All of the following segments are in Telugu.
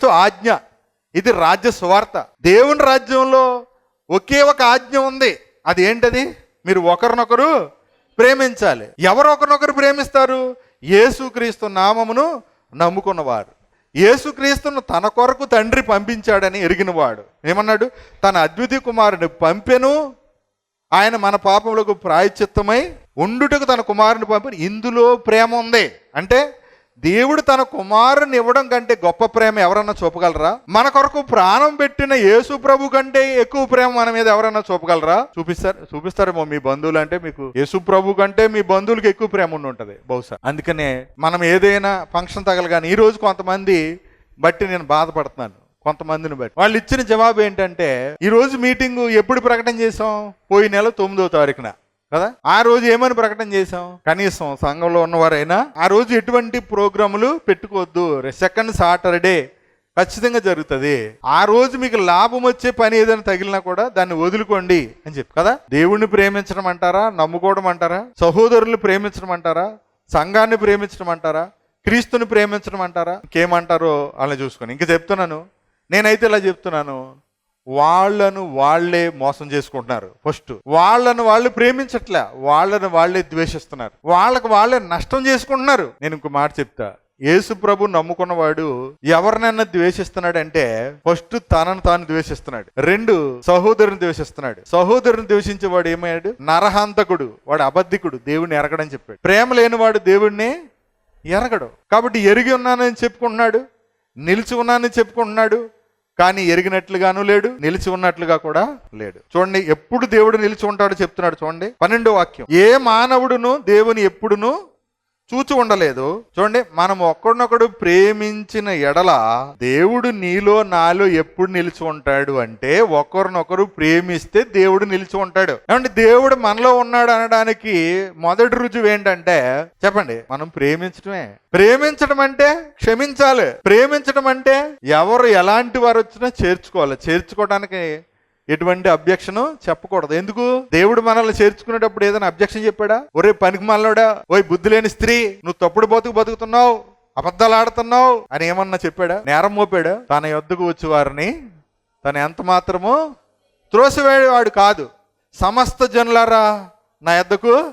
క్రీస్తు ఆజ్ఞ. ఇది రాజ్య సువార్త. దేవుని రాజ్యంలో ఒకే ఒక ఆజ్ఞ ఉంది. అది ఏంటది? మీరు ఒకరినొకరు ప్రేమించాలి. ఎవరు ఒకరినొకరు ప్రేమిస్తారు యేసుక్రీస్తు నామమును నమ్ముకున్నవారు. యేసుక్రీస్తును తన కొరకు తండ్రి పంపించాడని ఎరిగినవాడు. ఏమన్నాడు? తన అద్వితీయ కుమారుని పంపెను. ఆయన మన పాపములకు ప్రాయచిత్తమై ఉండుటకు తన కుమారుని పంపిన. ఇందులో ప్రేమ ఉంది. అంటే దేవుడు తన కుమారుని ఇవ్వడం కంటే గొప్ప ప్రేమ ఎవరన్నా చూపగలరా? మన కొరకు ప్రాణం పెట్టిన యేసు ప్రభు కంటే ఎక్కువ ప్రేమ మన మీద ఎవరన్నా చూపగలరా? చూపిస్తారు చూపిస్తారేమో మీ బంధువులు అంటే మీకు యేసు ప్రభు కంటే మీ బంధువులకి ఎక్కువ ప్రేమ ఉండి ఉంటది బహుశా. అందుకనే మనం ఏదైనా ఫంక్షన్ తగలగాని ఈ రోజు కొంతమంది బట్టి నేను బాధపడుతున్నాను. కొంతమందిని బట్టి. వాళ్ళు ఇచ్చిన జవాబు ఏంటంటే ఈరోజు మీటింగ్ ఎప్పుడు ప్రకటన చేసాం పోయిన నెల తొమ్మిదో తారీఖున. కదా? ఆ రోజు ఏమని ప్రకటన చేసాం కనీసం సంఘంలో ఉన్నవారైనా ఆ రోజు ఎటువంటి ప్రోగ్రాములు పెట్టుకోవద్దు. సెకండ్ సాటర్డే ఖచ్చితంగా జరుగుతుంది. ఆ రోజు మీకు లాభం వచ్చే పని ఏదైనా తగిలినా కూడా దాన్ని వదులుకోండి అని చెప్పి కదా? దేవుణ్ణి ప్రేమించడం అంటారా? నమ్ముకోవడం అంటారా? సహోదరులు ప్రేమించడం అంటారా? సంఘాన్ని ప్రేమించడం అంటారా? క్రీస్తుని ప్రేమించడం అంటారా? ఇంకేమంటారో అలా చూసుకొని. ఇంకా చెప్తున్నాను. నేనైతే ఇలా చెప్తున్నాను. వాళ్ళను వాళ్ళే మోసం చేసుకుంటున్నారు. ఫస్ట్ వాళ్ళను వాళ్ళు ప్రేమించట్లే. వాళ్ళను వాళ్ళే ద్వేషిస్తున్నారు. వాళ్ళకి వాళ్ళే నష్టం చేసుకుంటున్నారు. నేను ఇంకో మాట చెప్తా. యేసు ప్రభు నమ్ముకున్నవాడు ఎవరినైనా ద్వేషిస్తున్నాడంటే ఫస్ట్ తనను తాను ద్వేషిస్తున్నాడు. రెండు సహోదరుని ద్వేషిస్తున్నాడు. సహోదరుని ద్వేషించేవాడు ఏమయ్యాడు? నరహంతకుడు. వాడు అబద్ధికుడు. దేవుడిని ఎరగడని చెప్పాడు. ప్రేమ లేనివాడు దేవుడిని ఎరగడు. కాబట్టి ఎరిగి ఉన్నానని చెప్పుకుంటున్నాడు. నిలిచి ఉన్నానని చెప్పుకుంటున్నాడు. కానీ ఎరిగినట్లుగాను లేడు నిలిచి ఉన్నట్లుగా కూడా లేడు. చూడండి ఎప్పుడు దేవుడు నిలిచి ఉంటాడో చెప్తున్నాడు చూడండి. పన్నెండో వాక్యం. ఏ మానవుడును దేవుని ఎప్పుడును చూచి ఉండలేదు. చూడండి మనం ఒక్కడినొకడు ప్రేమించిన ఎడల దేవుడు నీలో నాలో ఎప్పుడు నిలిచి ఉంటాడు అంటే ఒకరినొకరు ప్రేమిస్తే దేవుడు నిలిచి ఉంటాడు. ఏమంటే దేవుడు మనలో ఉన్నాడు అనడానికి మొదటి రుజువు ఏంటంటే చెప్పండి మనం ప్రేమించడమే ప్రేమించడం అంటే క్షమించాలి. ప్రేమించడం అంటే ఎవరు ఎలాంటి వారు వచ్చినా చేర్చుకోవాలి. చేర్చుకోవడానికి ఎటువంటి అబ్జెక్షన్ చెప్పకూడదు. ఎందుకు? దేవుడు మనల్ని చేర్చుకునేటప్పుడు ఏదైనా అబ్జెక్షన్ చెప్పాడా? ఒరే పనికి మనలోడా ఓయ్ బుద్ధి లేని స్త్రీ నువ్వు తప్పుడు బతుకు బతుకుతున్నావు అబద్ధాలు ఆడుతున్నావు అని ఏమన్నా చెప్పాడా? నేరం మోపాడా? తన యొద్దకు వచ్చి వారిని తను ఎంత మాత్రము త్రోసివేవాడు కాదు. సమస్త జనులారా నా యొద్దకు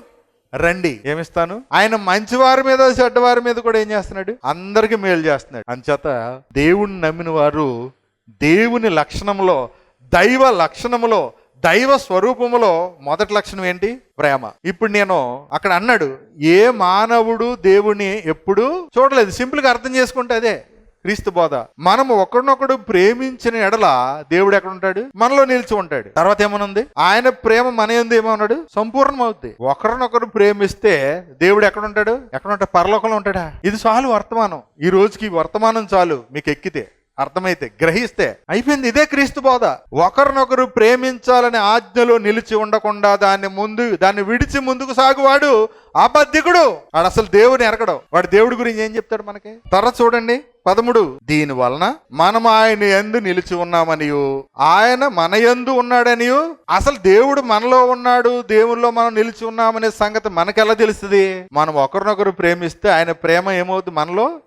రండి. ఏమిస్తాను? ఆయన మంచివారి మీద చెడ్డవారి మీద కూడా ఏం చేస్తున్నాడు? అందరికి మేలు చేస్తున్నాడు. అంచేత దేవుణ్ణి నమ్మిన వారు దేవుని లక్షణంలో దైవ లక్షణములో దైవ స్వరూపములో మొదటి లక్షణం ఏంటి? ప్రేమ. ఇప్పుడు నేను అక్కడ అన్నాడు ఏ మానవుడు దేవుణ్ణి ఎప్పుడు చూడలేదు. సింపుల్గా అర్థం చేసుకుంటే అదే క్రీస్తు బోధ. మనము ఒకరినొకడు ప్రేమించిన ఎడల దేవుడు ఎక్కడ ఉంటాడు? మనలో నిలిచి ఉంటాడు. తర్వాత ఏమనుంది? ఆయన ప్రేమ మన ఎందు ఏమన్నాడు సంపూర్ణం అవుద్ది ఒకరినొకరు ప్రేమిస్తే దేవుడు ఎక్కడ ఉంటాడు? ఎక్కడ ఉంటాడు? పరలోకంలో ఉంటాడా? ఇది చాలు వర్తమానం. ఈ రోజుకి వర్తమానం చాలు మీకు ఎక్కితే. అర్థమైతే గ్రహిస్తే అయిపోయింది ఇదే క్రీస్తు బోధ. ఒకరినొకరు ప్రేమించాలనే ఆజ్ఞలో నిలిచి ఉండకుండా దాన్ని ముందు దాన్ని విడిచి ముందుకు సాగువాడు అబద్ధికుడు. వాడు అసలు దేవుని ఎరగడం. వాడు దేవుడి గురించి ఏం చెప్తాడు మనకి? తర్వాత చూడండి. పదముడు. దీని వలన మనం ఆయన ఎందు నిలిచి ఉన్నామనియు. ఆయన మన ఎందు ఉన్నాడనియు. అసలు దేవుడు మనలో ఉన్నాడు దేవుల్లో మనం నిలిచి ఉన్నామనే సంగతి మనకెలా తెలుస్తుంది? మనం ఒకరినొకరు ప్రేమిస్తే ఆయన ప్రేమ ఏమవుతుంది మనలో?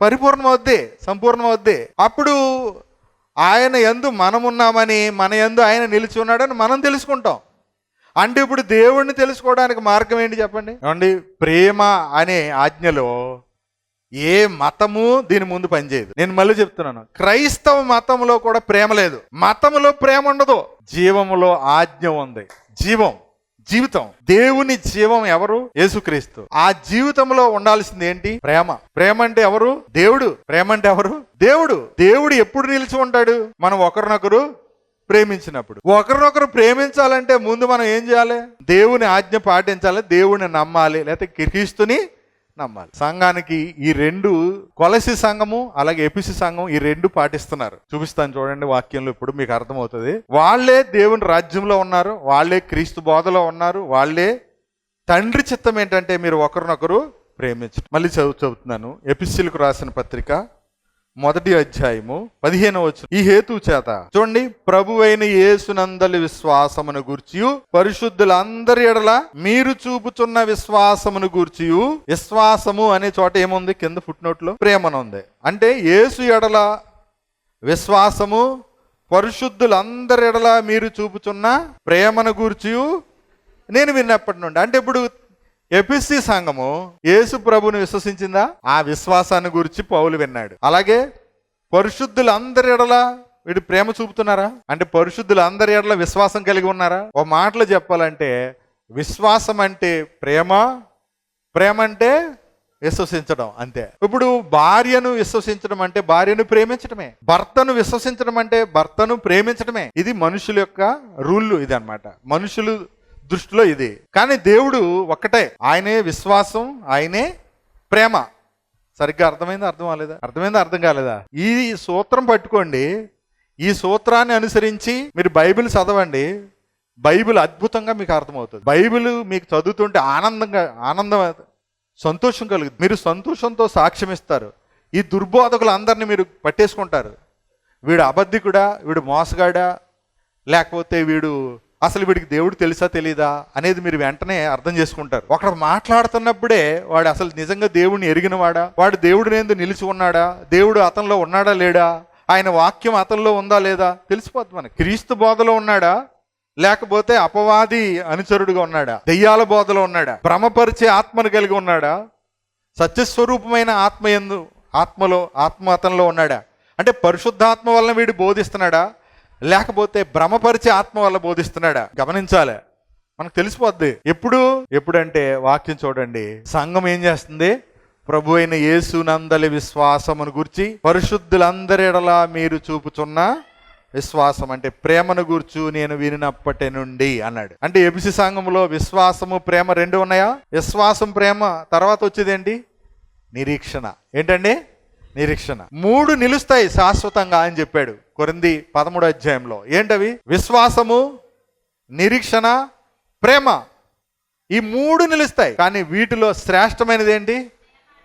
పరిపూర్ణమవుద్ది సంపూర్ణమవుద్ది. అప్పుడు ఆయన ఎందు మనమున్నామని మన ఎందు ఆయన నిలిచి ఉన్నాడని మనం తెలుసుకుంటాం. అంటే ఇప్పుడు దేవుణ్ణి తెలుసుకోవడానికి మార్గం ఏంటి చెప్పండి? ఏమండి? ప్రేమ అనే ఆజ్ఞలో ఏ మతము దీని ముందు పనిచేయదు. నేను మళ్ళీ చెప్తున్నాను. క్రైస్తవ మతంలో కూడా ప్రేమ లేదు. మతంలో ప్రేమ ఉండదు. జీవములో ఆజ్ఞ ఉంది. జీవం. జీవితం. దేవుని జీవం ఎవరు? యేసుక్రీస్తు. ఆ జీవితంలో ఉండాల్సింది ఏంటి? ప్రేమ. ప్రేమ అంటే ఎవరు? దేవుడు. ప్రేమ అంటే ఎవరు? దేవుడు. దేవుడు ఎప్పుడు నిలిచి ఉంటాడు? మనం ఒకరినొకరు ప్రేమించినప్పుడు. ఒకరినొకరు ప్రేమించాలంటే ముందు మనం ఏం చేయాలి? దేవుని ఆజ్ఞ పాటించాలి దేవుని నమ్మాలి లేకపోతే క్రీస్తుని నమ్మాలి. సంఘానికి ఈ రెండు కొలసి సంఘము అలాగే ఎపిసి సంఘం ఈ రెండు పాటిస్తున్నారు. చూపిస్తాను చూడండి వాక్యంలో ఇప్పుడు మీకు అర్థమవుతుంది. వాళ్ళే దేవుని రాజ్యంలో ఉన్నారు వాళ్ళే క్రీస్తు బోధలో ఉన్నారు వాళ్ళే తండ్రి చిత్తం ఏంటంటే మీరు ఒకరినొకరు ప్రేమించు మళ్ళీ చదువు చదువుతున్నాను. ఎపిసిల్కు రాసిన పత్రిక మొదటి అధ్యాయము పదిహేను వచ్చు ఈ హేతు చేత చూడండి ప్రభు అయిన యేసునందలి విశ్వాసమును గూర్చియు పరిశుద్ధులందరి ఎడల మీరు చూపుచున్న విశ్వాసమును గూర్చియు. విశ్వాసము అనే చోట ఏముంది? కింద ఫుట్ నోట్లో ప్రేమను ఉంది. అంటే యేసు ఎడల విశ్వాసము పరిశుద్ధులందరి ఎడల మీరు చూపుచున్న ప్రేమను గూర్చి నేను విన్నప్పటి నుండి అంటే ఇప్పుడు ఎపిసి సంఘము యేసు ప్రభుని విశ్వసించిందా? ఆ విశ్వాసాన్ని గురించి పౌలు విన్నాడు. అలాగే పరిశుద్ధులందరి ఎడల వీడు ప్రేమ చూపుతున్నారా? అంటే పరిశుద్ధులందరి ఎడల విశ్వాసం కలిగి ఉన్నారా? ఓ మాటలు చెప్పాలంటే విశ్వాసం అంటే ప్రేమ ప్రేమ అంటే విశ్వసించడం అంతే. ఇప్పుడు భార్యను విశ్వసించడం అంటే భార్యను ప్రేమించడమే భర్తను విశ్వసించడం అంటే భర్తను ప్రేమించడమే ఇది మనుషుల యొక్క రూల్ ఇది అనమాట మనుషులు దృష్టిలో ఇది. కానీ దేవుడు ఒక్కటే. ఆయనే విశ్వాసం ఆయనే ప్రేమ. సరిగ్గా అర్థమైందా అర్థం కాలేదా? అర్థమైందా అర్థం కాలేదా? ఈ సూత్రం పట్టుకోండి. ఈ సూత్రాన్ని అనుసరించి మీరు బైబిల్ చదవండి. బైబిల్ అద్భుతంగా మీకు అర్థమవుతుంది. బైబిల్ మీకు చదువుతుంటే ఆనందంగా ఆనందం సంతోషం కలుగుతుంది. మీరు సంతోషంతో సాక్ష్యం ఇస్తారు. ఈ దుర్బోధకులు అందరినీ మీరు పట్టేసుకుంటారు. వీడు అబద్ధికుడా వీడు మోసగాడా? లేకపోతే వీడు అసలు వీడికి దేవుడు తెలుసా తెలీదా అనేది మీరు వెంటనే అర్థం చేసుకుంటారు. ఒకడు మాట్లాడుతున్నప్పుడే వాడు అసలు నిజంగా దేవుడిని ఎరిగినవాడా? వాడు దేవుడు నేందు నిలిచి ఉన్నాడా? దేవుడు అతనిలో ఉన్నాడా లేడా? ఆయన వాక్యం అతనిలో ఉందా లేదా? తెలిసిపోద్ది మనకి. క్రీస్తు బోధలో ఉన్నాడా? లేకపోతే అపవాది అనుచరుడుగా ఉన్నాడా? దెయ్యాల బోధలో ఉన్నాడా? భ్రమపరిచే ఆత్మను కలిగి ఉన్నాడా? సత్యస్వరూపమైన ఆత్మ ఎందు ఆత్మలో ఆత్మ అతనిలో ఉన్నాడా? అంటే పరిశుద్ధాత్మ వలన వీడు బోధిస్తున్నాడా? లేకపోతే భ్రమపరిచే ఆత్మ వల్ల బోధిస్తున్నాడా? గమనించాలి. మనకు తెలిసిపోద్ది. ఎప్పుడు? ఎప్పుడంటే వాక్యం చూడండి. సంఘం ఏం చేస్తుంది? ప్రభు అయిన యేసునందలి విశ్వాసమును గురించి పరిశుద్ధులందరిడలా మీరు చూపుచున్న విశ్వాసం అంటే ప్రేమను గూర్చు నేను వినినప్పటి నుండి అన్నాడు. అంటే ఎబిసి సంఘంలో విశ్వాసము ప్రేమ రెండు ఉన్నాయా? విశ్వాసం ప్రేమ. తర్వాత వచ్చేది ఏంటి నిరీక్షణ. ఏంటండి? నిరీక్షణ. మూడు నిలుస్తాయి శాశ్వతంగా అని చెప్పాడు కొరింది పదమూడు అధ్యాయంలో. ఏంటవి? విశ్వాసము నిరీక్షణ ప్రేమ. ఈ మూడు నిలుస్తాయి. కానీ వీటిలో శ్రేష్టమైనది ఏంటి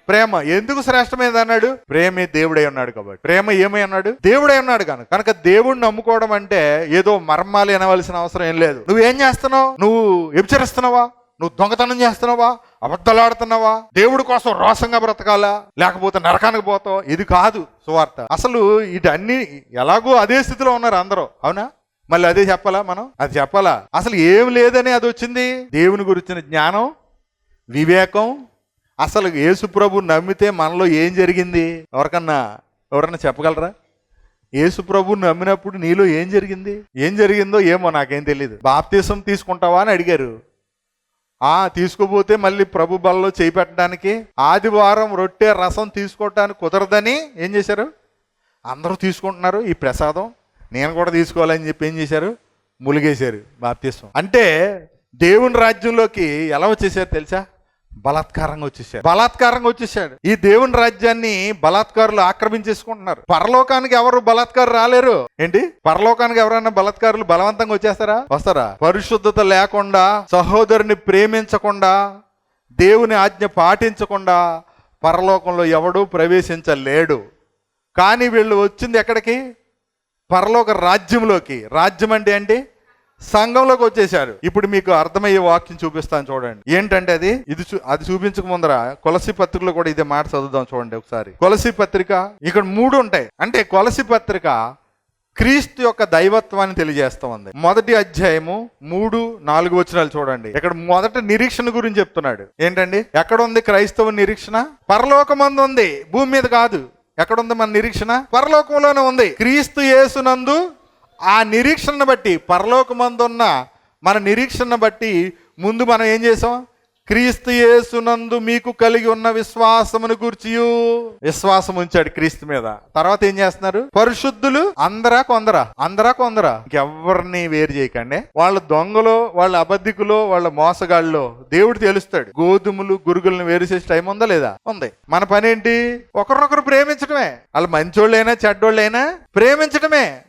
ప్రేమ. ఎందుకు శ్రేష్టమైనది అన్నాడు? ప్రేమే దేవుడై ఉన్నాడు కాబట్టి. ప్రేమ ఏమై అన్నాడు దేవుడై ఉన్నాడు కనుక. కనుక దేవుడిని నమ్ముకోవడం అంటే ఏదో మర్మాలు వినవలసిన అవసరం ఏం లేదు. నువ్వేం చేస్తున్నావు? నువ్వు వ్యభిచరిస్తున్నావా? నువ్వు దొంగతనం చేస్తున్నావా? అబద్ధలాడుతున్నావా? దేవుడి కోసం రోషంగా బ్రతకాలా? లేకపోతే నరకానికి పోతావు? ఇది కాదు సువార్త. అసలు ఇటన్నీ ఎలాగో అదే స్థితిలో ఉన్నారు అందరూ. అవునా? మళ్ళీ అదే చెప్పాలా మనం? అది చెప్పాలా? అసలు ఏం లేదని అది వచ్చింది? దేవుని గురించిన జ్ఞానం? వివేకం? అసలు యేసుప్రభు నమ్మితే మనలో ఏం జరిగింది? ఎవరికన్నా ఎవరన్నా చెప్పగలరా? యేసుప్రభు నమ్మినప్పుడు నీలో ఏం జరిగింది? ఏం జరిగిందో ఏమో నాకేం తెలియదు బాప్తీసం తీసుకుంటావా అని అడిగారు. ఆ తీసుకుపోతే మళ్ళీ ప్రభు బలలో చేపెట్టడానికి ఆదివారం రొట్టె రసం తీసుకోవటానికి కుదరదని ఏం చేశారు? అందరూ తీసుకుంటున్నారు ఈ ప్రసాదం. నేను కూడా తీసుకోవాలని చెప్పి ఏం చేశారు? ములిగేశారు బాప్తీసం. అంటే దేవుని రాజ్యంలోకి ఎలా వచ్చేసారు తెలుసా? బలాత్కారంగా వచ్చేసాడు. బలాత్కారంగా వచ్చేసాడు. ఈ దేవుని రాజ్యాన్ని బలాత్కారులు ఆక్రమించేసుకుంటున్నారు. పరలోకానికి ఎవరు బలాత్కారు రాలేరు? ఏంటి? పరలోకానికి ఎవరైనా బలాత్కారులు బలవంతంగా వచ్చేస్తారా? వస్తారా? పరిశుద్ధత లేకుండా సహోదరుని ప్రేమించకుండా దేవుని ఆజ్ఞ పాటించకుండా పరలోకంలో ఎవడూ ప్రవేశించలేడు. కానీ వీళ్ళు వచ్చింది ఎక్కడికి? పరలోక రాజ్యంలోకి. రాజ్యం అంటే ఏంటి? సంఘంలోకి వచ్చేసారు ఇప్పుడు మీకు అర్థమయ్యే వాక్యం చూపిస్తాను చూడండి. ఏంటంటే అది? ఇది చూ- అది చూపించక ముందర కొలసి పత్రికలో కూడా ఇదే మాట చదువుదాం చూడండి ఒకసారి. కొలసి పత్రిక ఇక్కడ మూడు ఉంటాయి. అంటే కొలసి పత్రిక క్రీస్తు యొక్క దైవత్వాన్ని తెలియజేస్తా ఉంది. మొదటి అధ్యాయము మూడు నాలుగు వచనాలు చూడండి. ఇక్కడ మొదట నిరీక్షణ గురించి చెప్తున్నాడు. ఏంటండి? ఎక్కడ ఉంది క్రైస్తవ నిరీక్షణ? పరలోకమందు ఉంది. భూమి మీద కాదు. ఎక్కడ ఉంది మన నిరీక్షణ? పరలోకంలోనే ఉంది. క్రీస్తు యేసునందు ఆ నిరీక్షణను బట్టి పరలోకమందున్న మన నిరీక్షణను బట్టి ముందు మనం ఏం చేసాం? క్రీస్తు యేసునందు మీకు కలిగి ఉన్న విశ్వాసమును గూర్చియు విశ్వాసం ఉంచాడు క్రీస్తు మీద. తర్వాత ఏం చేస్తున్నారు? పరిశుద్ధులు అందరా కొందరా? అందరా కొందరా? ఇంకెవరిని వేరు చేయకండి. వాళ్ళ దొంగలో వాళ్ళ అబద్ధికులో వాళ్ళ మోసగాళ్ళలో దేవుడు తెలుస్తాడు. గోధుమలు గురుగులను వేరు చేసే టైం ఉందా లేదా? ఉంది. మన పని ఏంటి ఒకరినొకరు ప్రేమించడమే వాళ్ళు మంచోళ్ళైనా చెడ్డోళ్ళైనా ప్రేమించడమే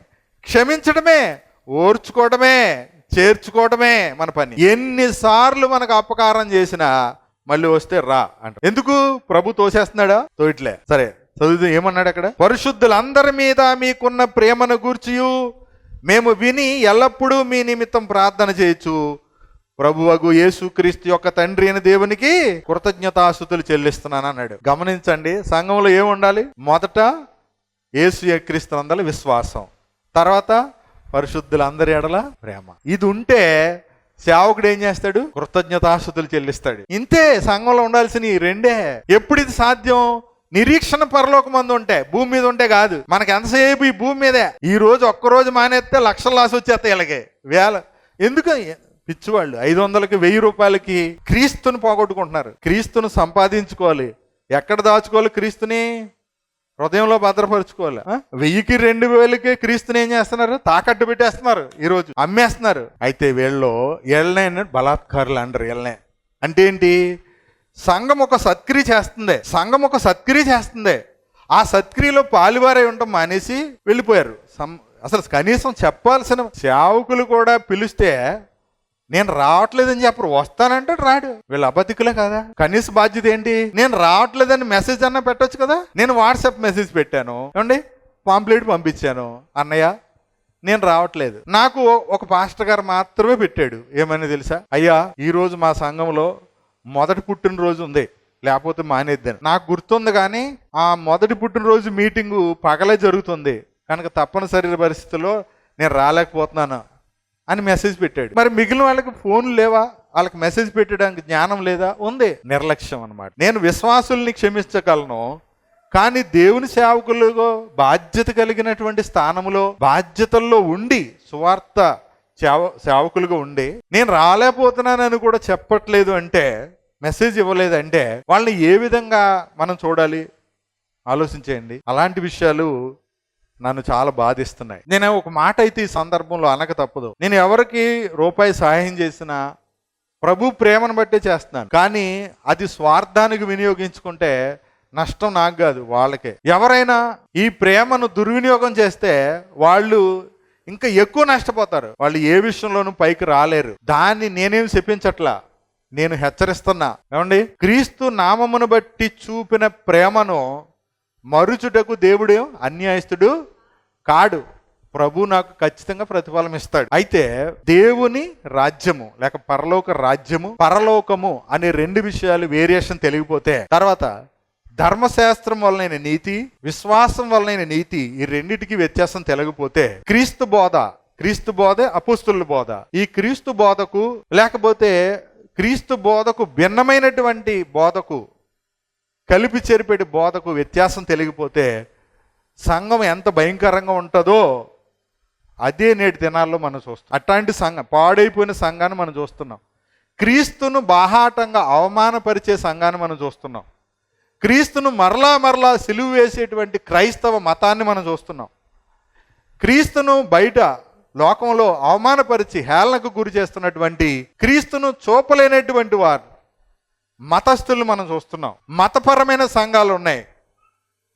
క్షమించడమే ఓర్చుకోవడమే చేర్చుకోవడమే మన పని. ఎన్నిసార్లు మనకు అపకారం చేసినా మళ్ళీ వస్తే రా అంట. ఎందుకు? ప్రభు తోసేస్తున్నాడా? తోయట్లే. సరే చదువుతూ ఏమన్నాడు అక్కడ? పరిశుద్ధులందరి మీద మీకున్న ప్రేమను గూర్చియు. మేము విని ఎల్లప్పుడూ మీ నిమిత్తం ప్రార్థన చేయొచ్చు ప్రభువగు యేసుక్రీస్తు యొక్క తండ్రి అయిన దేవునికి కృతజ్ఞతాస్థుతులు చెల్లిస్తున్నాను అన్నాడు. గమనించండి సంఘంలో ఏముండాలి? మొదట యేసు క్రీస్తునందల విశ్వాసం. తర్వాత పరిశుద్ధులందరి ఎడల ప్రేమ. ఇది ఉంటే సేవకుడు ఏం చేస్తాడు? కృతజ్ఞతాశుతులు చెల్లిస్తాడు. ఇంతే సంఘంలో ఉండాల్సిన ఈ రెండే. ఎప్పుడు ఇది సాధ్యం? నిరీక్షణ పరలోకమందు ఉంటే భూమి మీద ఉంటే కాదు. మనకి ఎంతసేపు ఈ భూమి మీదే? ఈ రోజు ఒక్కరోజు మానేస్తే లక్షల లాస్ వచ్చేస్తాయి ఇలాగే. వేల. ఎందుకు? పిచ్చివాళ్ళు. ఐదు వందలకి వెయ్యి రూపాయలకి క్రీస్తుని పోగొట్టుకుంటున్నారు. క్రీస్తును సంపాదించుకోవాలి. ఎక్కడ దాచుకోవాలి క్రీస్తుని? హృదయంలో భద్రపరుచుకోవాలి? వెయ్యికి రెండు వేలకి క్రీస్తుని ఏం చేస్తున్నారు? తాకట్టు పెట్టేస్తున్నారు ఈరోజు అమ్మేస్తున్నారు. అయితే వీళ్ళు వీళ్ళనే బలాత్కారులు అంటారు వీళ్ళనే అంటే ఏంటి? సంఘం ఒక సత్క్రియ చేస్తుంది. సంఘం ఒక సత్క్రియ చేస్తుంది. ఆ సత్క్రియలో పాలువారై ఉండటం మానేసి వెళ్ళిపోయారు. అసలు కనీసం చెప్పాల్సిన సేవకులు కూడా పిలిస్తే నేను రావట్లేదని చెప్పరు వస్తానంటే రాడు. వీళ్ళు అబద్ధికులే కదా. కనీస బాధ్యత ఏంటి? నేను రావట్లేదని మెసేజ్ అన్న పెట్టొచ్చు కదా? నేను వాట్సాప్ మెసేజ్ పెట్టాను. ఏమండి? పాంప్లెట్ పంపించాను. అన్నయ్య నేను రావట్లేదు. నాకు ఒక పాస్టర్ గారు మాత్రమే పెట్టాడు. ఏమని తెలుసా? అయ్యా ఈ రోజు మా సంఘంలో మొదటి పుట్టినరోజు ఉంది. లేకపోతే మానేద్దాను నాకు గుర్తుంది కానీ ఆ మొదటి పుట్టినరోజు మీటింగు పగలే జరుగుతుంది. కనుక తప్పనిసరి పరిస్థితుల్లో నేను రాలేకపోతున్నాను. అని మెసేజ్ పెట్టాడు. మరి మిగిలిన వాళ్ళకి ఫోన్ లేవా? వాళ్ళకి మెసేజ్ పెట్టడానికి జ్ఞానం లేదా? ఉంది. నిర్లక్ష్యం అనమాట నేను విశ్వాసుల్ని క్షమించగలను కానీ దేవుని సేవకులుగా బాధ్యత కలిగినటువంటి స్థానంలో బాధ్యతల్లో ఉండి సువార్త సేవ సేవకులుగా ఉండి నేను రాలేకపోతున్నానని కూడా చెప్పట్లేదు అంటే మెసేజ్ ఇవ్వలేదంటే వాళ్ళని ఏ విధంగా మనం చూడాలి? ఆలోచించేయండి. అలాంటి విషయాలు నన్ను చాలా బాధిస్తున్నాయి. నేను ఒక మాట అయితే ఈ సందర్భంలో అనక తప్పదు. నేను ఎవరికి రూపాయి సహాయం చేసినా ప్రభు ప్రేమను బట్టే చేస్తున్నాను. కానీ అది స్వార్థానికి వినియోగించుకుంటే నష్టం నాకు కాదు వాళ్ళకే. ఎవరైనా ఈ ప్రేమను దుర్వినియోగం చేస్తే వాళ్ళు ఇంకా ఎక్కువ నష్టపోతారు. వాళ్ళు ఏ విషయంలోనూ పైకి రాలేరు. దాన్ని నేనేం చెప్పించట్లా? నేను హెచ్చరిస్తున్నా. ఏమండి? క్రీస్తు నామమును బట్టి చూపిన ప్రేమను మరుచుటకు దేవుడు అన్యాయస్తుడు కాడు. ప్రభు నాకు ఖచ్చితంగా ప్రతిఫలం ఇస్తాడు. అయితే దేవుని రాజ్యము లేక పరలోక రాజ్యము పరలోకము అనే రెండు విషయాలు వేరియేషన్ తెలియపోతే తర్వాత ధర్మశాస్త్రం వలనైన నీతి విశ్వాసం వలనైన నీతి ఈ రెండిటికి వ్యత్యాసం తెలియకపోతే క్రీస్తు బోధ క్రీస్తు బోధ అపుస్తుల బోధ. ఈ క్రీస్తు బోధకు లేకపోతే క్రీస్తు బోధకు భిన్నమైనటువంటి బోధకు కలిపి చెరిపేటి బోధకు వ్యత్యాసం తెలియకపోతే సంఘం ఎంత భయంకరంగా ఉంటుందో అదే నేటి దినాల్లో మనం చూస్తాం అట్లాంటి సంఘం పాడైపోయిన సంఘాన్ని మనం చూస్తున్నాం. క్రీస్తును బాహాటంగా అవమానపరిచే సంఘాన్ని మనం చూస్తున్నాం. క్రీస్తును మరలా మరలా సిలువు వేసేటువంటి క్రైస్తవ మతాన్ని మనం చూస్తున్నాం. క్రీస్తును బయట లోకంలో అవమానపరిచి హేళనకు గురి చేస్తున్నటువంటి క్రీస్తును చూపలేనటువంటి వారు మతస్థులు మనం చూస్తున్నాం. మతపరమైన సంఘాలు ఉన్నాయి.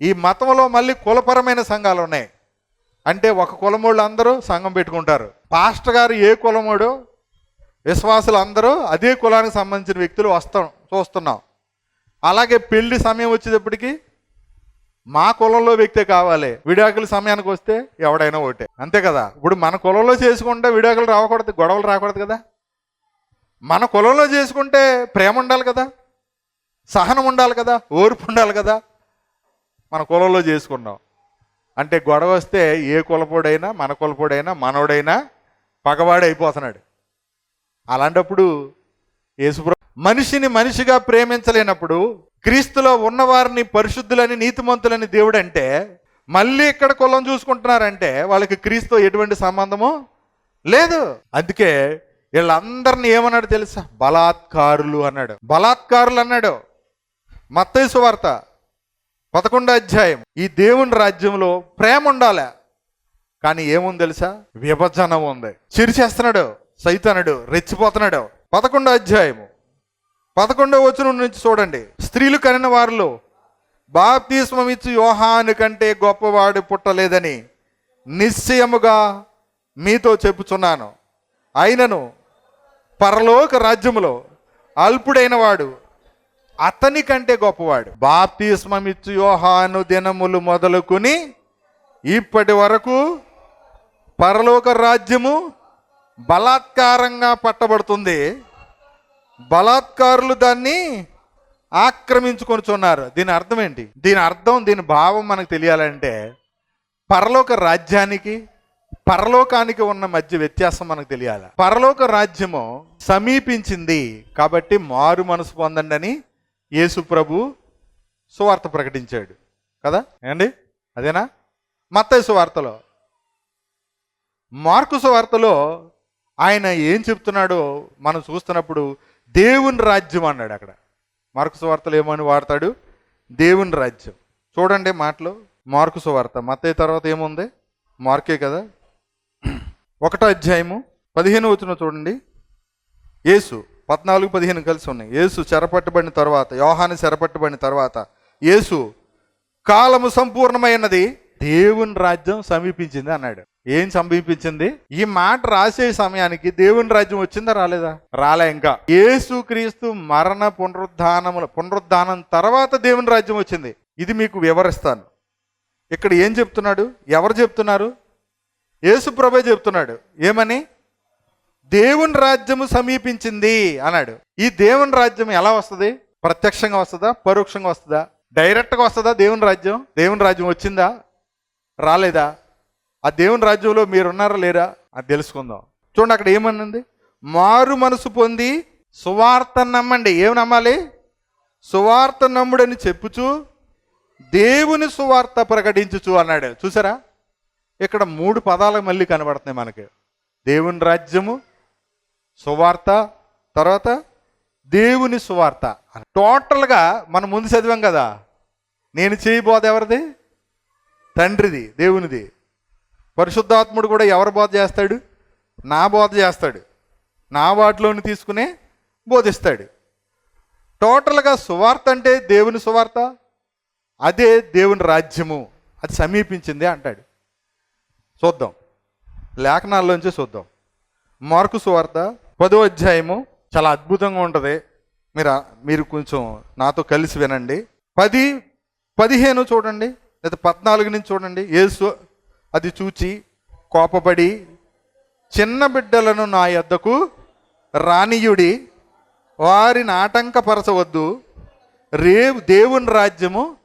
ఈ మతంలో మళ్ళీ కులపరమైన సంఘాలు ఉన్నాయి. అంటే ఒక కులమోళ్ళు అందరూ సంఘం పెట్టుకుంటారు. పాస్టర్ గారు ఏ కులమోడో విశ్వాసులు అందరూ అదే కులానికి సంబంధించిన వ్యక్తులు వస్తాం చూస్తున్నాం. అలాగే పెళ్ళి సమయం వచ్చేటప్పటికి మా కులంలో వ్యక్తే కావాలి. విడాకుల సమయానికి వస్తే ఎవడైనా ఒకటే అంతే కదా? ఇప్పుడు మన కులంలో చేసుకుంటే విడాకులు రాకూడదు గొడవలు రాకూడదు కదా? మన కులంలో చేసుకుంటే ప్రేమ ఉండాలి కదా? సహనం ఉండాలి కదా? ఓర్పు ఉండాలి కదా? మన కులంలో చేసుకున్నాం. అంటే గొడవ వస్తే ఏ కులపోడైనా మన కులపోడైనా మనోడైనా పగవాడు అయిపోతున్నాడు. అలాంటప్పుడు యేసుప్ర మనిషిని మనిషిగా ప్రేమించలేనప్పుడు క్రీస్తులో ఉన్నవారిని పరిశుద్ధులని నీతిమంతులని దేవుడు అంటే మళ్ళీ ఇక్కడ కులం చూసుకుంటున్నారంటే వాళ్ళకి క్రీస్తు ఎటువంటి సంబంధము లేదు. అందుకే వీళ్ళందరినీ ఏమన్నాడు తెలుసా? బలాత్కారులు అన్నాడు. బలాత్కారులు అన్నాడు. మత్తైసు వార్త. పదకొండో అధ్యాయం. ఈ దేవుని రాజ్యంలో ప్రేమ ఉండాలి. కానీ ఏముంది తెలుసా? విభజన ఉంది. చిరిచేస్తున్నాడు సైతానుడు రెచ్చిపోతున్నాడు. పదకొండో అధ్యాయము. పదకొండో వచనం నుంచి చూడండి. స్త్రీలు కనిన వారిలో బాప్తిస్మం ఇచ్చి యోహాను కంటే గొప్పవాడు పుట్టలేదని నిశ్చయముగా మీతో చెప్పుచున్నాను. అయినను పరలోక రాజ్యములో అల్పుడైన వాడు అతని కంటే గొప్పవాడు బాప్తిస్మమిచ్చు యోహాను దినములు మొదలుకొని ఇప్పటి వరకు పరలోక రాజ్యము బలాత్కారంగా పట్టబడుతుంది. బలాత్కారులు దాన్ని ఆక్రమించుకొనిచున్నారు దీని అర్థం ఏంటి? దీని అర్థం దీని భావం మనకు తెలియాలంటే పరలోక రాజ్యానికి పరలోకానికి ఉన్న మధ్య వ్యత్యాసం మనకు తెలియాలి. పరలోక రాజ్యము సమీపించింది కాబట్టి మారు మనసు పొందండి అని యేసు ప్రభు సువార్త ప్రకటించాడు. కదా? ఏండి అదేనా? మత్తయ్య సువార్తలో. మార్కు సువార్తలో ఆయన ఏం చెప్తున్నాడో మనం చూస్తున్నప్పుడు దేవుని రాజ్యం అన్నాడు అక్కడ. మార్కు సువార్తలు ఏమని వాడతాడు? దేవుని రాజ్యం. చూడండి మాటలు. మార్కు సువార్త. మత్తయ్య తర్వాత ఏముంది? మార్కే కదా? ఒకటో అధ్యాయము పదిహేను వచ్చిన చూడండి. యేసు పద్నాలుగు పదిహేను కలిసి ఉన్నాయి. యేసు చెరపట్టబడిన తర్వాత యోహాను చెరపట్టబడిన తర్వాత యేసు కాలము సంపూర్ణమైనది దేవుని రాజ్యం సమీపించింది అన్నాడు. ఏం సమీపించింది? ఈ మాట రాసే సమయానికి దేవుని రాజ్యం వచ్చిందా రాలేదా? రాలే ఇంకా. యేసు క్రీస్తు మరణ పునరుద్ధానముల పునరుద్ధానం తర్వాత దేవుని రాజ్యం వచ్చింది. ఇది మీకు వివరిస్తాను. ఇక్కడ ఏం చెప్తున్నాడు? ఎవరు చెప్తున్నారు? యేసు ప్రభే చెప్తున్నాడు. ఏమని? దేవుని రాజ్యము సమీపించింది అన్నాడు. ఈ దేవుని రాజ్యం ఎలా వస్తుంది? ప్రత్యక్షంగా వస్తుందా? పరోక్షంగా వస్తుందా? డైరెక్ట్గా వస్తుందా దేవుని రాజ్యం? దేవుని రాజ్యం వచ్చిందా? రాలేదా? ఆ దేవుని రాజ్యంలో మీరున్నారా లేరా? అది తెలుసుకుందాం. చూడండి అక్కడ ఏమన్నది? మారు మనసు పొంది సువార్త నమ్మండి. ఏం నమ్మాలి? సువార్త నమ్ముడని చెప్పుచు దేవుని సువార్త ప్రకటించుచు అన్నాడు. చూసారా? ఇక్కడ మూడు పదాలు మళ్ళీ కనబడుతున్నాయి మనకి. దేవుని రాజ్యము సువార్త తర్వాత దేవుని సువార్త. టోటల్గా మనం ముందు చదివాం కదా. నేను చేయబోద ఎవరిది? తండ్రిది దేవునిది. పరిశుద్ధాత్ముడు కూడా ఎవరు బోధ చేస్తాడు? నా బోధ చేస్తాడు. నా వాటిలోని తీసుకునే బోధిస్తాడు. టోటల్గా సువార్త అంటే దేవుని సువార్త? అదే దేవుని రాజ్యము. అది సమీపించింది అంటాడు. చూద్దాం. లేఖనాల్లోంచి చూద్దాం. మార్కు సువార్త పదో అధ్యాయము చాలా అద్భుతంగా ఉంటుంది. మీరు మీరు కొంచెం నాతో కలిసి వినండి. పది పదిహేను చూడండి లేదా పద్నాలుగు నుంచి చూడండి. యేసు అది చూచి కోపపడి చిన్న బిడ్డలను నా యొద్దకు రానియుడి వారిని ఆటంకపరచవద్దు. రేవు దేవుని రాజ్యము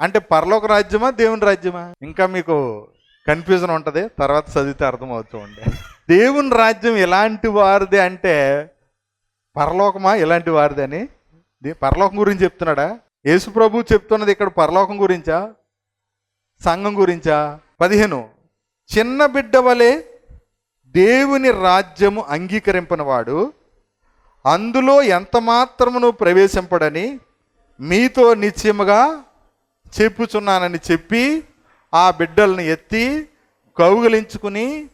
అంటే పరలోక రాజ్యమా దేవుని రాజ్యమా? ఇంకా మీకు కన్ఫ్యూజన్ ఉంటుంది. తర్వాత చదివితే అర్థమవుతూ ఉండే దేవుని రాజ్యం ఎలాంటి వారిది అంటే పరలోకమా? ఎలాంటి వారిది అని? పరలోకం గురించి చెప్తున్నాడా? యేసు ప్రభు చెప్తున్నది ఇక్కడ పరలోకం గురించా? సంఘం గురించా? పదిహేను. చిన్న బిడ్డ వలె దేవుని రాజ్యము అంగీకరింపనివాడు. అందులో ఎంత మాత్రమును ప్రవేశింపడని మీతో నిశ్చయముగా చెప్పుచున్నానని చెప్పి ఆ బిడ్డల్ని ఎత్తి కౌగిలించుకుని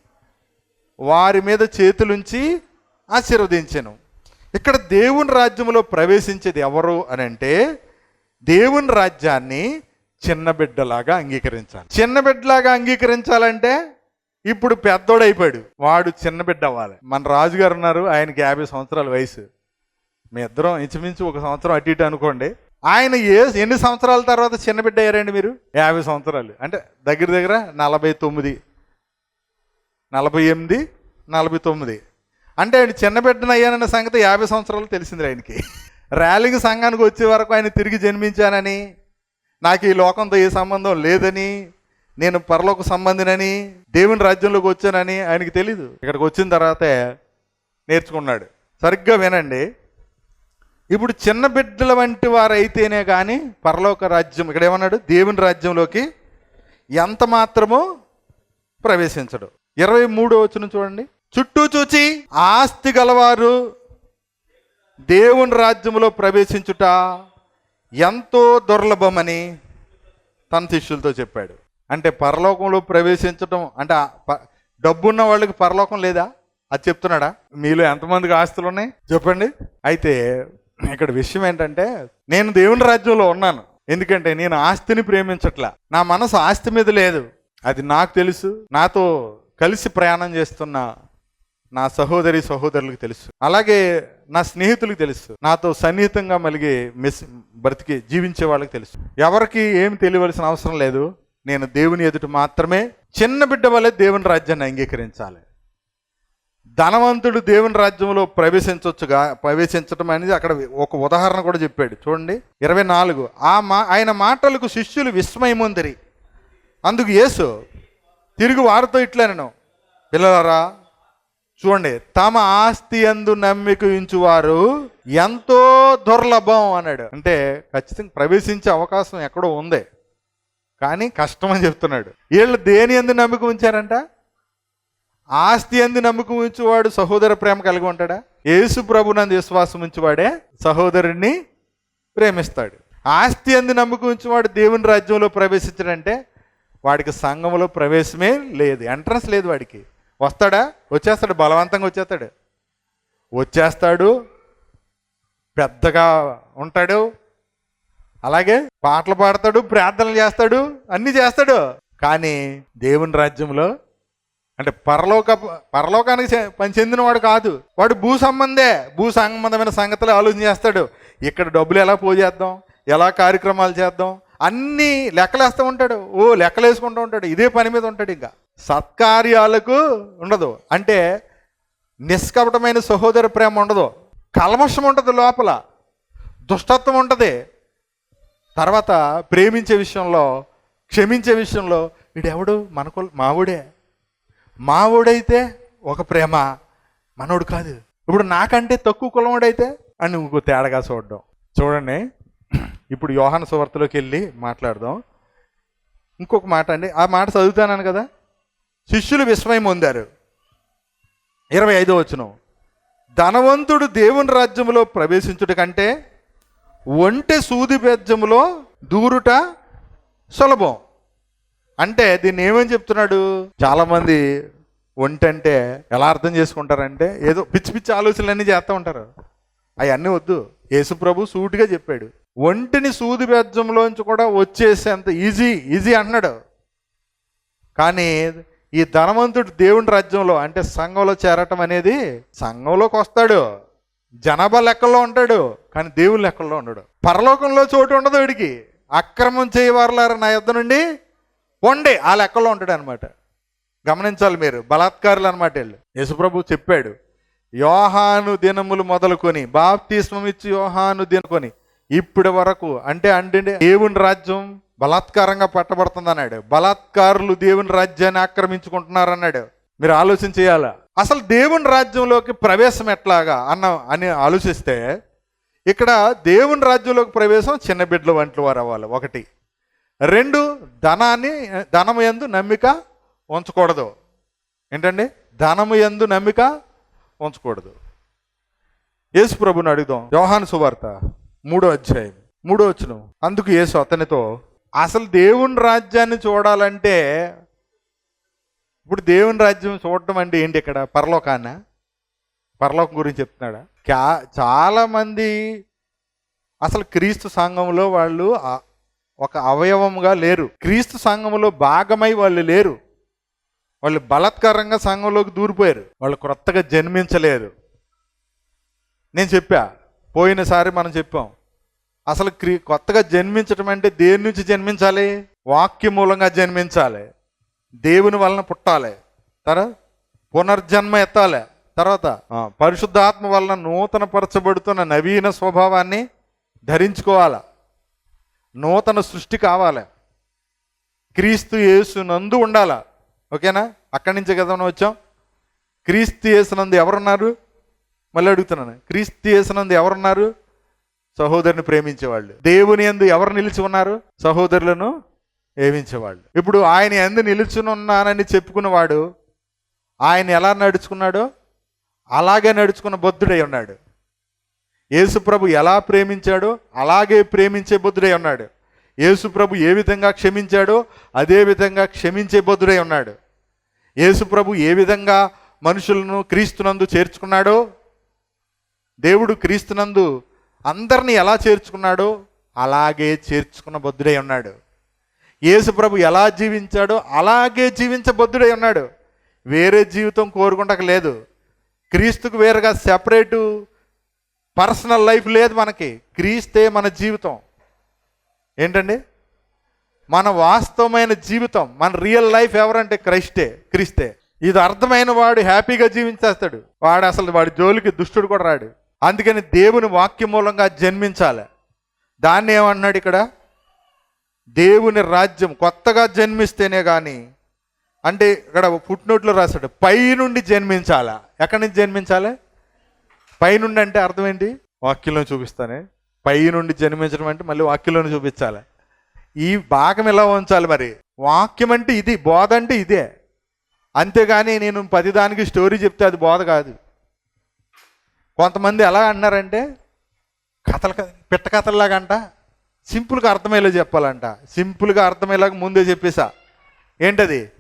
వారి మీద చేతులుంచి ఆశీర్వదించాను. ఇక్కడ దేవుని రాజ్యంలో ప్రవేశించేది ఎవరు అని అంటే దేవుని రాజ్యాన్ని చిన్న బిడ్డలాగా అంగీకరించాలి. చిన్న బిడ్డలాగా అంగీకరించాలంటే ఇప్పుడు పెద్దోడైపోయాడు. వాడు చిన్న బిడ్డ అవ్వాలి. మన రాజుగారు ఉన్నారు ఆయనకి యాభై సంవత్సరాల వయసు. మీ ఇద్దరం ఇంచుమించు ఒక సంవత్సరం అటు ఇటు అనుకోండి. ఆయన ఏ ఎన్ని సంవత్సరాల తర్వాత చిన్న బిడ్డ అయ్యారండి మీరు? యాభై సంవత్సరాలు. అంటే దగ్గర దగ్గర నలభై తొమ్మిది నలభై ఎనిమిది నలభై తొమ్మిది. అంటే ఆయన చిన్న బిడ్డను అయ్యానన్న సంగతి యాభై సంవత్సరాలు తెలిసింది ఆయనకి. ర్యాలీకి సంఘానికి వచ్చే వరకు ఆయన తిరిగి జన్మించానని నాకు ఈ లోకంతో ఏ సంబంధం లేదని నేను పరలోక సంబంధినని దేవుని రాజ్యంలోకి వచ్చానని ఆయనకి తెలీదు. ఇక్కడికి వచ్చిన తర్వాతే నేర్చుకున్నాడు. సరిగ్గా వినండి. ఇప్పుడు చిన్న బిడ్డల వంటి వారు అయితేనే కానీ పరలోక రాజ్యం ఇక్కడ ఏమన్నాడు? దేవుని రాజ్యంలోకి ఎంత మాత్రమో ప్రవేశించడు. ఇరవై మూడో వచ్చిన చూడండి. చుట్టూ చూచి ఆస్తి గలవారు దేవుని రాజ్యంలో ప్రవేశించుట ఎంతో దుర్లభమని తన శిష్యులతో చెప్పాడు. అంటే పరలోకంలో ప్రవేశించటం అంటే డబ్బున్న వాళ్ళకి పరలోకం లేదా? అది చెప్తున్నాడా? మీలో ఎంతమందికి ఆస్తులు ఉన్నాయి? చెప్పండి. అయితే ఇక్కడ విషయం ఏంటంటే నేను దేవుని రాజ్యంలో ఉన్నాను. ఎందుకంటే నేను ఆస్తిని ప్రేమించట్లా. నా మనసు ఆస్తి మీద లేదు. అది నాకు తెలుసు. నాతో కలిసి ప్రయాణం చేస్తున్న నా సహోదరి సహోదరులకు తెలుసు. అలాగే నా స్నేహితులకు తెలుసు. నాతో సన్నిహితంగా మలిగి మెస్ బ్రతికి జీవించే వాళ్ళకి తెలుసు. ఎవరికి ఏమి తెలియవలసిన అవసరం లేదు. నేను దేవుని ఎదుట మాత్రమే చిన్న బిడ్డ వల్లే దేవుని రాజ్యాన్ని అంగీకరించాలి. ధనవంతుడు దేవుని రాజ్యంలో ప్రవేశించవచ్చుగా ప్రవేశించడం అనేది అక్కడ ఒక ఉదాహరణ కూడా చెప్పాడు. చూడండి ఇరవై నాలుగు. ఆ మా ఆయన మాటలకు శిష్యులు విస్మయముందిరి. అందుకు యేసు తిరిగి వారితో ఇట్లా నేను. పిల్లలారా చూడండి తమ ఆస్తి అందు నమ్మిక ఉంచువారు ఎంతో దుర్లభం అన్నాడు. అంటే ఖచ్చితంగా ప్రవేశించే అవకాశం ఎక్కడో ఉంది. కానీ కష్టం అని చెప్తున్నాడు. వీళ్ళు దేని ఎందు నమ్మిక ఉంచారంట? ఆస్తి అంది నమ్మకం ఉంచువాడు సహోదర ప్రేమ కలిగి ఉంటాడా? యేసు ప్రభునందు విశ్వాసం ఉంచువాడే సహోదరుణ్ణి ప్రేమిస్తాడు. ఆస్తి అంది నమ్మకం ఉంచువాడు దేవుని రాజ్యంలో ప్రవేశించడంటే వాడికి సంఘంలో ప్రవేశమే లేదు ఎంట్రన్స్ లేదు వాడికి. వస్తాడా? వచ్చేస్తాడు బలవంతంగా వచ్చేస్తాడు. వచ్చేస్తాడు పెద్దగా ఉంటాడు. అలాగే పాటలు పాడతాడు ప్రార్థనలు చేస్తాడు అన్నీ చేస్తాడు. కానీ దేవుని రాజ్యంలో అంటే పరలోక పరలోకానికి పని చెందినవాడు కాదు. వాడు భూ సంబంధే భూ సంబంధమైన సంగతులు ఆలోచన చేస్తాడు. ఇక్కడ డబ్బులు ఎలా పోజేద్దాం? ఎలా కార్యక్రమాలు చేద్దాం? అన్నీ లెక్కలేస్తూ ఉంటాడు. ఓ లెక్కలేసుకుంటూ ఉంటాడు. ఇదే పని మీద ఉంటాడు ఇంకా. సత్కార్యాలకు ఉండదు. అంటే నిష్కపటమైన సహోదర ప్రేమ ఉండదు. కల్మషం ఉంటుంది లోపల. దుష్టత్వం ఉంటుంది. తర్వాత ప్రేమించే విషయంలో క్షమించే విషయంలో వీడెవడు? మనకు మావుడే. మావుడైతే ఒక ప్రేమ మనోడు కాదు. ఇప్పుడు నాకంటే తక్కువ కులవాడైతే అని ఇంకో తేడాగా చూడడం. చూడండి. ఇప్పుడు యోహాన సువార్తలోకి వెళ్ళి మాట్లాడదాం. ఇంకొక మాట అండి ఆ మాట చదువుతాను కదా? శిష్యులు విస్మయం పొందారు. ఇరవై ఐదో వచనం. ధనవంతుడు దేవుని రాజ్యంలో ప్రవేశించుట కంటే ఒంటె సూది బెజ్జములో దూరుట సులభం. అంటే దీన్ని ఏమని చెప్తున్నాడు? చాలామంది ఒంటంటే అంటే ఎలా అర్థం చేసుకుంటారంటే ఏదో పిచ్చి పిచ్చి ఆలోచనలన్నీ చేస్తూ ఉంటారు. అవన్నీ వద్దు. యేసుప్రభు సూటిగా చెప్పాడు. ఒంటిని సూది బెజ్జంలోంచి కూడా వచ్చేసేంత ఈజీ ఈజీ అంటున్నాడు. కానీ ఈ ధనవంతుడు దేవుని రాజ్యంలో అంటే సంఘంలో చేరటం అనేది సంఘంలోకి వస్తాడు. జనాభా లెక్కల్లో ఉంటాడు కానీ దేవుని లెక్కల్లో ఉండడు. పరలోకంలో చోటు ఉండదు వీడికి. అక్రమం చేయవారులారు నా యుద్ధ నుండి? వండే ఆ లెక్కల్లో ఉంటాడు అనమాట గమనించాలి మీరు బలాత్కారులు అనమాట వీళ్ళు. యేసుప్రభు చెప్పాడు యోహాను దినములు మొదలుకొని బాప్తిస్మం ఇచ్చి యోహాను దినుకొని ఇప్పటి వరకు అంటే అంటే దేవుని రాజ్యం బలాత్కారంగా పట్టబడుతుంది అన్నాడు బలాత్కారులు దేవుని రాజ్యాన్ని ఆక్రమించుకుంటున్నారు అన్నాడు మీరు ఆలోచన చేయాలా? అసలు దేవుని రాజ్యంలోకి ప్రవేశం ఎట్లాగా అన్న అని ఆలోచిస్తే ఇక్కడ దేవుని రాజ్యంలోకి ప్రవేశం చిన్న బిడ్డల వంటి వారు అవ్వాలి. ఒకటి. రెండు ధనాన్ని ధనము ఎందు నమ్మిక ఉంచకూడదు. ఏంటండి? ధనము ఎందు నమ్మిక ఉంచకూడదు. యేసు ప్రభుని అడుగుదాం. యోహాను సువార్త. మూడో అధ్యాయం మూడో వచ్చిన అందుకు యేసు అతనితో అసలు దేవుని రాజ్యాన్ని చూడాలంటే ఇప్పుడు దేవుని రాజ్యం చూడటం అంటే ఏంటి ఇక్కడ? పరలోకాన్న? పరలోకం గురించి చెప్తున్నాడా? క్యా చాలామంది అసలు క్రీస్తు సంఘంలో వాళ్ళు ఒక అవయవంగా లేరు. క్రీస్తు సంఘంలో భాగమై వాళ్ళు లేరు. వాళ్ళు బలాత్కారంగా సంఘంలోకి దూరిపోయారు. వాళ్ళు క్రొత్తగా జన్మించలేరు నేను చెప్పా పోయినసారి మనం చెప్పాం అసలు క్రీ కొత్తగా జన్మించటం అంటే దేని నుంచి జన్మించాలి? వాక్య మూలంగా జన్మించాలి. దేవుని వలన పుట్టాలి. తర్వాత పునర్జన్మ ఎత్తాలి. తర్వాత పరిశుద్ధాత్మ వలన నూతన పరచబడుతున్న నవీన స్వభావాన్ని ధరించుకోవాలి. నూతన సృష్టి కావాలి. క్రీస్తు యేసు నందు ఉండాలా. ఓకేనా? అక్కడి నుంచే కదా మనం వచ్చాం. క్రీస్తు యేసునందు ఎవరున్నారు? మళ్ళీ అడుగుతున్నాను. క్రీస్తు చేసినందు ఎవరున్నారు? సహోదరుని ప్రేమించేవాళ్ళు. దేవుని ఎందు ఎవరు నిలిచి ఉన్నారు? సహోదరులను ప్రేమించేవాళ్ళు ఇప్పుడు ఆయన ఎందు నిలుచుని ఉన్నానని చెప్పుకున్నవాడు ఆయన ఎలా నడుచుకున్నాడో? అలాగే నడుచుకున్న బుద్ధుడై ఉన్నాడు. యేసుప్రభు ఎలా ప్రేమించాడో అలాగే ప్రేమించే బుద్ధుడై ఉన్నాడు. యేసుప్రభు ఏ విధంగా క్షమించాడో అదే విధంగా క్షమించే బుద్ధుడై ఉన్నాడు. యేసుప్రభు ఏ విధంగా మనుషులను క్రీస్తునందు చేర్చుకున్నాడో దేవుడు క్రీస్తునందు అందరినీ ఎలా చేర్చుకున్నాడో అలాగే చేర్చుకున్న బుద్ధుడై ఉన్నాడు. యేసుప్రభు ఎలా జీవించాడో అలాగే జీవించబద్ధుడై ఉన్నాడు. వేరే జీవితం కోరుకుంటకు లేదు క్రీస్తుకు వేరుగా సెపరేటు పర్సనల్ లైఫ్ లేదు మనకి. క్రీస్తే మన జీవితం. ఏంటండి? మన వాస్తవమైన జీవితం మన రియల్ లైఫ్ ఎవరంటే క్రైస్టే క్రీస్తే. ఇది అర్థమైన వాడు హ్యాపీగా జీవించేస్తాడు. వాడు అసలు వాడి జోలికి దుష్టుడు కూడా రాడు. అందుకని దేవుని వాక్య మూలంగా జన్మించాలి. దాన్ని ఏమన్నాడు ఇక్కడ? దేవుని రాజ్యం కొత్తగా జన్మిస్తేనే కానీ అంటే ఇక్కడ ఫుట్నోట్లో రాశాడు పై నుండి జన్మించాలా? ఎక్కడి నుంచి జన్మించాలి? పై నుండి అంటే అర్థం ఏంటి? వాక్యంలో చూపిస్తానే. పై నుండి జన్మించడం అంటే మళ్ళీ వాక్యంలోనే చూపించాలి. ఈ భాగం ఎలా ఉంచాలి మరి? వాక్యం అంటే ఇది బోధ అంటే ఇదే. అంతేగాని నేను పది దానికి స్టోరీ చెప్తే అది బోధ కాదు. కొంతమంది ఎలా అన్నారంటే కథలు పిట్ట కథల్లాగా అంట సింపుల్గా అర్థమయ్యేలా చెప్పాలంట. సింపుల్గా అర్థమయ్యేలాగా ముందే చెప్పేసా ఏంటది?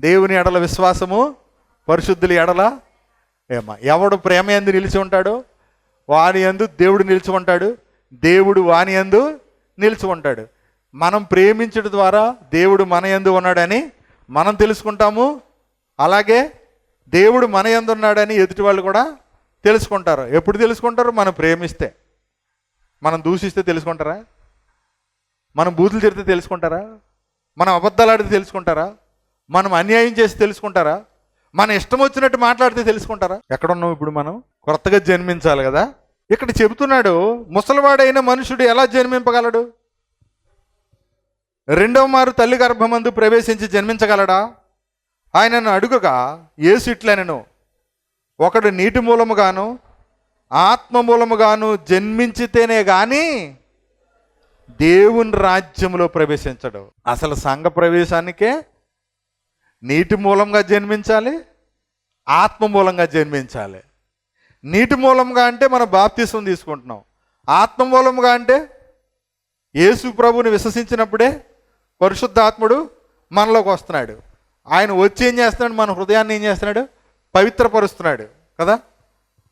దేవుని ఎడల విశ్వాసము పరిశుద్ధుల ఎడల ఏమా? ఎవడు ప్రేమ ఎందు నిలిచి ఉంటాడో వాని ఎందు దేవుడు నిలిచి ఉంటాడు. దేవుడు వాని ఎందు నిలిచి ఉంటాడు. మనం ప్రేమించడం ద్వారా దేవుడు మన ఎందు ఉన్నాడని మనం తెలుసుకుంటాము. అలాగే దేవుడు మన ఎందు ఉన్నాడని ఎదుటి వాళ్ళు కూడా తెలుసుకుంటారు. ఎప్పుడు తెలుసుకుంటారు? మనం ప్రేమిస్తే. మనం దూషిస్తే తెలుసుకుంటారా? మనం బూతులు తిడితే తెలుసుకుంటారా? మనం అబద్ధాలు ఆడితే తెలుసుకుంటారా? మనం అన్యాయం చేసి తెలుసుకుంటారా? మన ఇష్టం వచ్చినట్టు మాట్లాడితే తెలుసుకుంటారా? ఎక్కడున్నాం ఇప్పుడు మనం? కొత్తగా జన్మించాలి కదా? ఇక్కడ చెబుతున్నాడు ముసలివాడైన మనుషుడు ఎలా జన్మింపగలడు? రెండవ మారు తల్లి గర్భమందు ప్రవేశించి జన్మించగలడా? ఆయనను అడుగగా ఏసు నేను ఒకడు నీటి మూలముగాను ఆత్మ మూలముగాను జన్మించితేనే కానీ దేవుని రాజ్యంలో ప్రవేశించడు. అసలు సంఘ ప్రవేశానికే నీటి మూలంగా జన్మించాలి ఆత్మ మూలంగా జన్మించాలి. నీటి మూలంగా అంటే మనం బాప్తీసం తీసుకుంటున్నాం. ఆత్మ మూలంగా అంటే యేసు ప్రభుని విశ్వసించినప్పుడే పరిశుద్ధాత్ముడు మనలోకి వస్తున్నాడు. ఆయన వచ్చి ఏం చేస్తున్నాడు? మన హృదయాన్ని ఏం చేస్తున్నాడు? పవిత్రపరుస్తున్నాడు కదా?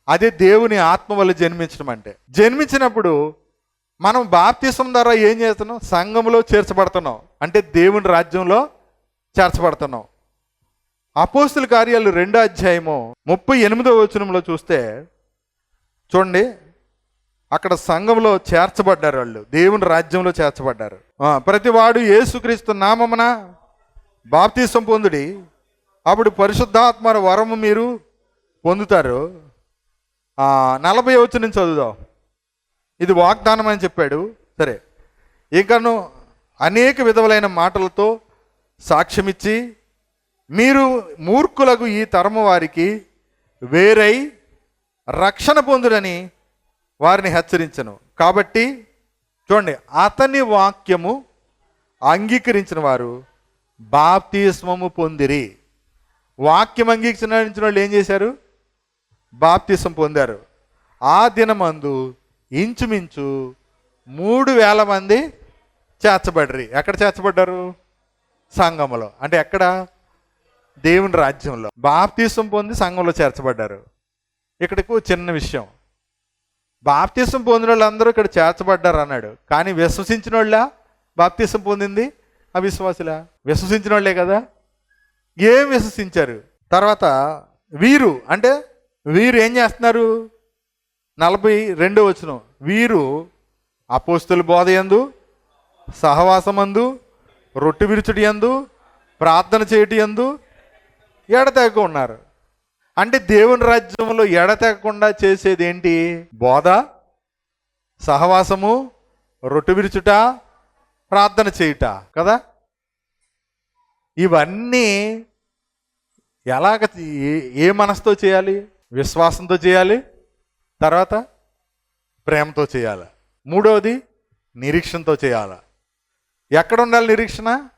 అదే దేవుని ఆత్మ వల్ల జన్మించడం అంటే. జన్మించినప్పుడు మనం బాప్తీసం ద్వారా ఏం చేస్తున్నాం? సంఘంలో చేర్చబడుతున్నాం. అంటే దేవుని రాజ్యంలో చేర్చబడుతున్నాం. అపోస్తుల కార్యాలు రెండో అధ్యాయము ముప్పై ఎనిమిదో వచనంలో చూస్తే చూడండి అక్కడ సంఘంలో చేర్చబడ్డారు వాళ్ళు. దేవుని రాజ్యంలో చేర్చబడ్డారు. ప్రతివాడు యేసుక్రీస్తు నామమున బాప్తీసం పొందుడి. అప్పుడు పరిశుద్ధాత్మ వరము మీరు పొందుతారు. నలభై వచ్చి నుంచి చదువుదాం. ఇది వాగ్దానం అని చెప్పాడు. సరే. ఇంకను అనేక విధములైన మాటలతో సాక్ష్యమిచ్చి మీరు మూర్ఖులకు ఈ తరము వారికి వేరై రక్షణ పొందుడని వారిని హెచ్చరించను. కాబట్టి చూడండి అతని వాక్యము అంగీకరించిన వారు బాప్తిస్మము పొందిరి. వాక్యం అంగీకరించిన వాళ్ళు ఏం చేశారు? బాప్తిసం పొందారు. ఆ దినమందు ఇంచుమించు మూడు వేల మంది చేర్చబడ్రి. ఎక్కడ చేర్చబడ్డారు? సంఘంలో అంటే ఎక్కడ? దేవుని రాజ్యంలో. బాప్తీసం పొంది సంఘంలో చేర్చబడ్డారు. ఇక్కడికి చిన్న విషయం. బాప్తీసం పొందిన వాళ్ళందరూ ఇక్కడ చేర్చబడ్డారు అన్నాడు. కానీ విశ్వసించిన వాళ్ళ బాప్తీసం పొందింది? అవిశ్వాసులా? విశ్వసించిన వాళ్ళే కదా? ఏం విశ్వసించారు? తర్వాత వీరు అంటే వీరు ఏం చేస్తున్నారు? నలభై రెండో వచనం. వీరు అపోస్తుల బోధ యందు సహవాసమందు రొట్టె విరుచుడి యందు ప్రార్థన చేయటి ఎందు ఎడతెగక ఉన్నారు. అంటే దేవుని రాజ్యంలో ఎడతెగకుండా చేసేది ఏంటి? బోధ సహవాసము రొట్టె విరుచుట ప్రార్థన చేయుట కదా? ఇవన్నీ ఎలాగ ఏ- ఏ మనసుతో చేయాలి? విశ్వాసంతో చేయాలి? తర్వాత ప్రేమతో చేయాలి. మూడవది నిరీక్షణతో చేయాలి. ఎక్కడ ఉండాలి నిరీక్షణ?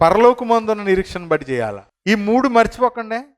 పరలోకమందున్న నిరీక్షణ బట్టి చేయాలి. ఈ మూడు మర్చిపోకండి.